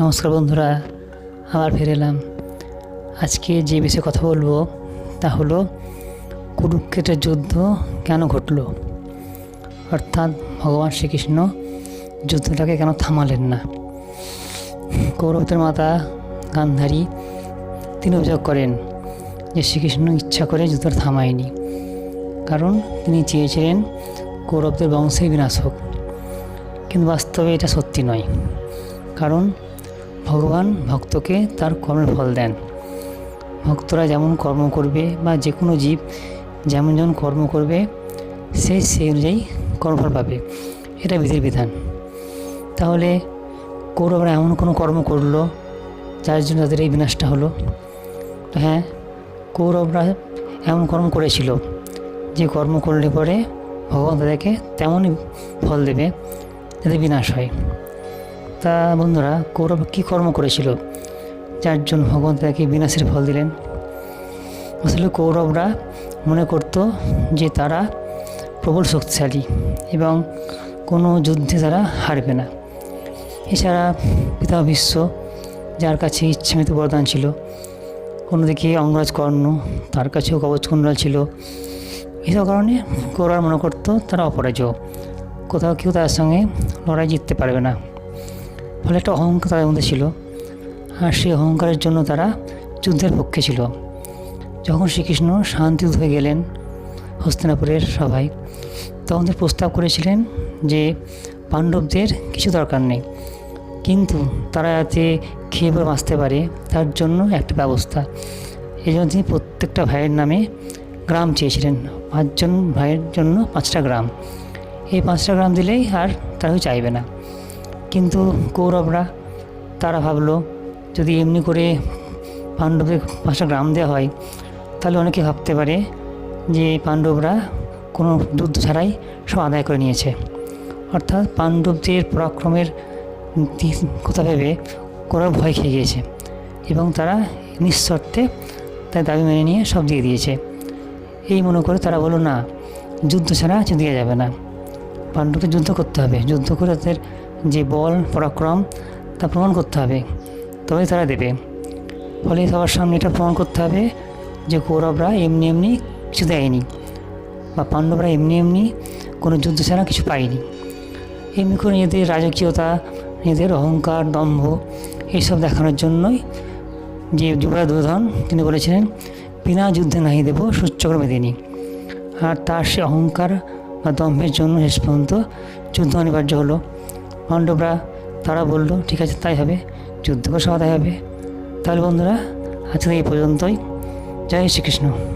নমস্কার বন্ধুরা, আবার ফিরে এলাম। আজকে যে বিষয়ে কথা বলব তা হলো, কুরুক্ষেত্রের যুদ্ধ কেন ঘটলো? অর্থাৎ ভগবান শ্রীকৃষ্ণ যুদ্ধটাকে কেন থামালেন না? কৌরবদের মাতা গান্ধারী, তিনি অভিযোগ করেন যে শ্রীকৃষ্ণ ইচ্ছা করে যুদ্ধটা থামায়নি। কারণ তিনি চেয়েছিলেন কৌরবদের বংশের বিনাশ হোক। কিন্তু বাস্তবে এটা সত্যি নয়। কারণ ভগবান ভক্তকে তার কর্মের ফল দেন। ভক্তরা যেমন কর্ম করবে বা যে কোনো জীব যেমন যেমন কর্ম করবে, সে সেই অনুযায়ী কর্মফল পাবে। এটা বিধির বিধান। তাহলে কৌরবরা এমন কোনো কর্ম করল, যার জন্য তাদের এই বিনাশটা হলো? হ্যাঁ কৌরবরা এমন কর্ম করেছিল, যে কর্ম করলে পরে ভগবান তাদেরকে তেমনই ফল দেবে, যাতে বিনাশ হয়। তা বন্ধুরা কৌরব কী কর্ম করেছিল? যার জন্য ভগবান তাকে বিনাশের ফল দিলেন। আসলে কৌরবরা মনে করত যে তারা প্রবল শক্তিশালী এবং কোনো যুদ্ধে তারা হারবে না। এছাড়া পিতা বিশ্ব যার কাছে ইচ্ছামিত বরদান ছিল, অন্যদিকে অঙ্গরাজ কর্ণ, তার কাছেও কবচ কুণ্ডল ছিল। এসব কারণে কৌরব মনে করতো তারা অপরাজয়। কোথাও কেউ তার সঙ্গে লড়াই জিততে পারবে না। ফলে একটা অহংকার তাদের মধ্যে ছিল। আর সেই অহংকারের জন্য তারা যুদ্ধের পক্ষে ছিল। যখন শ্রীকৃষ্ণ শান্তিদূত হয়ে গেলেন হস্তিনাপুরের সভায়, তখন তিনি প্রস্তাব করেছিলেন যে পাণ্ডবদের কিছু দরকার নেই। কিন্তু তারা যাতে খেয়ে পরে বাঁচতে পারে, তার জন্য একটা ব্যবস্থা। এই জন্য তিনি প্রত্যেকটা ভাইয়ের নামে গ্রাম চেয়েছিলেন। পাঁচজন ভাইয়ের জন্য পাঁচটা গ্রাম। এই পাঁচটা গ্রাম দিলেই আর তারা চাইবে না। কিন্তু কৌরবরা, তারা ভাবলো, যদি এমনি করে পাণ্ডবদের পাঁচটা গ্রাম দেওয়া হয়, তাহলে অনেকে ভাবতে পারে যে পাণ্ডবরা কোনো যুদ্ধ ছাড়াই সব আদায় করে নিয়েছে। অর্থাৎ পাণ্ডবদের পরাক্রমের কথা ভেবে কৌরব ভয় খেয়ে গিয়েছে এবং তারা নিঃশর্তে তার দাবি মেনে নিয়ে সব দিয়ে দিয়েছে। এই মনে করে তারা বলল, না, যুদ্ধ ছাড়া কিছু দেওয়া যাবে না। পাণ্ডবকে যুদ্ধ করতে হবে। যুদ্ধ করে তাদের যে বল, পরাক্রম, তা প্রমাণ করতে হবে। তবেই তারা দেবে। ফলে সবার সামনে এটা প্রমাণ করতে হবে যে কৌরবরা এমনি এমনি কিছু দেয়নি বা পাণ্ডবরা এমনি এমনি কোনো যুদ্ধ ছাড়া কিছু পায়নি। এমনি করে নিজেদের রাজকীয়তা, নিজেদের অহংকার, দম্ভ এইসব দেখানোর জন্যই যে যুবরাজ দুর্ধন তিনি বলেছিলেন, বিনা যুদ্ধে নাহি দেব সূচ্যক্রমে দিনই আর তার সে অহংকার বা দম্ভের জন্য শেষ পর্যন্ত যুদ্ধ অনিবার্য হলো। পাণ্ডবরা তারা বলল, ঠিক আছে, তাই হবে। যুদ্ধ করে সমাধান হবে। তাহলে বন্ধুরা আজকে এই পর্যন্তই। জয় শ্রীকৃষ্ণ।